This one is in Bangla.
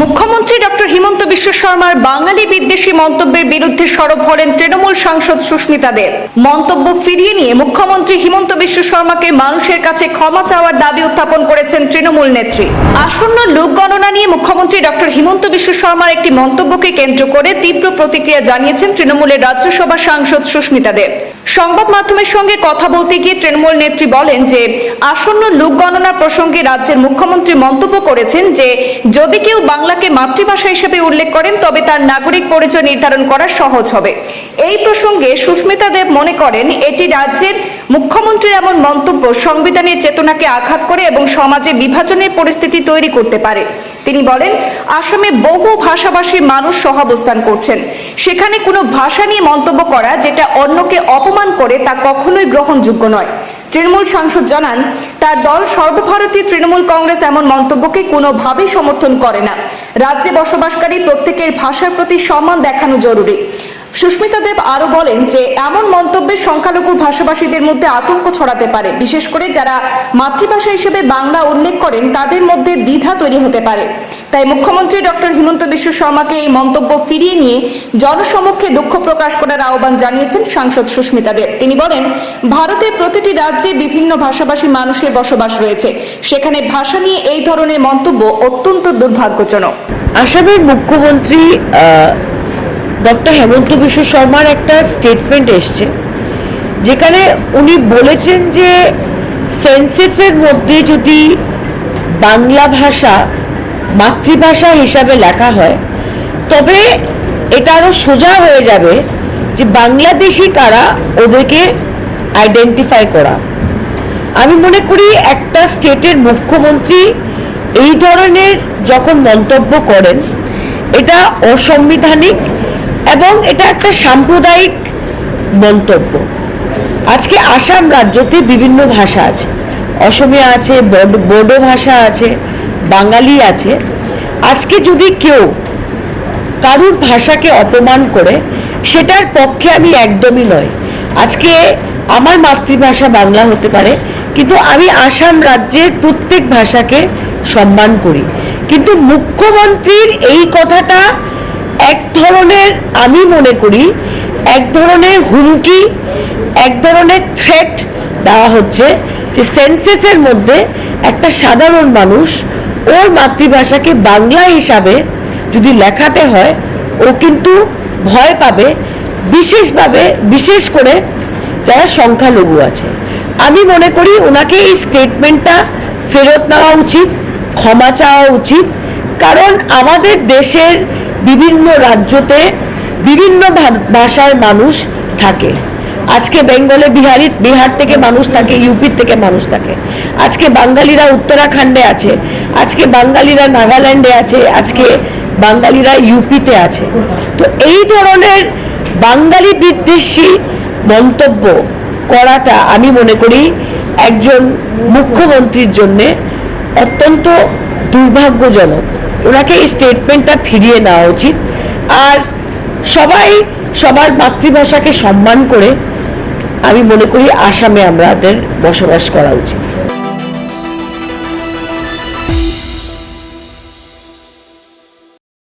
মুখ্যমন্ত্রী ডক্টর হিমন্ত বিশ্ব শর্মার বাঙালি বিদ্বেষী মন্তব্যের বিরুদ্ধে সরব হলেন তৃণমূল সাংসদ সুস্মিতা দেব। মন্তব্য ফিরিয়ে নিয়ে মুখ্যমন্ত্রী হিমন্ত বিশ্ব শর্মাকে মানুষের কাছে ক্ষমা চাওয়ার দাবি উত্থাপন করেছেন তৃণমূল নেত্রী। আসন্ন লোক গণনা নিয়ে মুখ্যমন্ত্রী ডক্টর হিমন্ত বিশ্ব শর্মার একটি মন্তব্যকে কেন্দ্র করে তীব্র প্রতিক্রিয়া জানিয়েছেন তৃণমূলের রাজ্যসভা সাংসদ সুস্মিতা দেব। সংবাদ মাধ্যমের সঙ্গে কথা বলতে গিয়ে তৃণমূল নেত্রী বলেন যে, আসন্ন লোক গণনা প্রসঙ্গে রাজ্যের মুখ্যমন্ত্রী মন্তব্য করেছেন যে, যদি কেউ বাংলাকে মাতৃভাষা হিসেবে উল্লেখ করেন, তবে তার নাগরিক পরিচয় নির্ধারণ করা সহজ হবে। এই প্রসঙ্গে সুস্মিতা দেব মনে করেন, এটি রাজ্যের মুখ্যমন্ত্রীর এমন মন্তব্য সংবিধানের চেতনাকে আঘাত করে এবং সমাজে বিভাজনের পরিস্থিতি তৈরি করতে পারে। তিনি বলেন, আসামে বহু ভাষাভাষী মানুষ সহাবস্থান করছেন। সেখানে কোনো ভাষা নিয়ে মন্তব্য করা যেটা অন্যকে অপমান করে তা কখনোই গ্রহণযোগ্য নয়। তৃণমূল সাংসদ জানান, তার দল সর্বভারতীয় তৃণমূল কংগ্রেস এমন মন্তব্যকে কোনোভাবেই সমর্থন করে না। রাজ্যে বসবাসকারী প্রত্যেকের ভাষার প্রতি সম্মান দেখানো জরুরি। সুস্মিতা দেব আরও বলেন যে, এমন মন্তব্যের সংখ্যালঘু ভাষাভাষীদের মধ্যে আতঙ্ক ছড়াতে পারে। বিশেষ করে যারা মাতৃভাষা হিসেবে বাংলা উল্লেখ করেন, তাদের মধ্যে দ্বিধা তৈরি হতে পারে। তাই মুখ্যমন্ত্রী ডক্টর হিমন্ত বিশ্ব শর্মাকে এই মন্তব্য ফিরিয়ে নিয়ে জনসমক্ষে দুঃখ প্রকাশ করার আহ্বান জানিয়েছেন সাংসদ সুস্মিতা দেব। তিনি বলেন, ভারতের প্রতিটি রাজ্যে বিভিন্ন ভাষাভাষী মানুষের বসবাস রয়েছে। সেখানে ভাষা নিয়ে এই ধরনের মন্তব্য অত্যন্ত দুর্ভাগ্যজনক। আসামের মুখ্যমন্ত্রী ডক্টর হেমন্ত বিশ্ব শর্মার একটা স্টেটমেন্ট এসছে, যেখানে উনি বলেছেন যে সেন্সেসের মধ্যে যদি বাংলা ভাষা মাতৃভাষা হিসাবে লেখা হয়, তবে এটা আরও সোজা হয়ে যাবে যে বাংলাদেশি কারা ওদেরকে আইডেন্টিফাই করা। আমি মনে করি একটা স্টেটের মুখ্যমন্ত্রী এই ধরনের যখন মন্তব্য করেন, এটা অসাংবিধানিক এবং এটা একটা সাম্প্রদায়িক মন্তব্য। আজকে আসাম রাজ্যতে বিভিন্ন ভাষা আছে। অসমীয়া আছে, বড- ভাষা আছে, বাঙালি আছে। আজকে যদি কেউ কারুর ভাষাকে অপমান করে, সেটার পক্ষে আমি একদমই নয় আজকে আমার মাতৃভাষা বাংলা হতে পারে, কিন্তু আমি আসাম রাজ্যের প্রত্যেক ভাষাকে সম্মান করি। কিন্তু মুখ্যমন্ত্রীর এই কথাটা এক ধরনের আমি মনে করি, এক ধরনের হুমকি, এক ধরনের থ্রেট দেওয়া হচ্ছে যে সেন্সেসের মধ্যে একটা সাধারণ মানুষ ওর মাতৃভাষাকে বাংলা হিসাবে যদি লেখাতে হয়, ও কিন্তু ভয় পাবে, বিশেষভাবে, বিশেষ করে যারা সংখ্যালঘু আছে। আমি মনে করি ওনাকে এই স্টেটমেন্টটা ফেরত নেওয়া উচিত, ক্ষমা চাওয়া উচিত, কারণ আমাদের দেশের বিভিন্ন রাজ্যতে বিভিন্ন ভাষার মানুষ থাকে। আজকে বেঙ্গলে বিহারি বিহার থেকে মানুষ থাকে ইউপির থেকে মানুষ থাকে। আজকে বাঙালিরা উত্তরাখণ্ডে আছে, আজকে বাঙালিরা নাগাল্যান্ডে আছে, আজকে বাঙালিরা ইউপিতে আছে। তো এই ধরনের বাঙালি বিদ্বেষী মন্তব্য করাটা আমি মনে করি একজন মুখ্যমন্ত্রীর জন্যে অত্যন্ত দুর্ভাগ্যজনক। ওনাকে এই স্টেটমেন্টটা ফিরিয়ে নেওয়া উচিত। আর সবাই, সবার মাতৃভাষাকে সম্মান করে আমি মনে করি আসামে আমাদের বসবাস করা উচিত।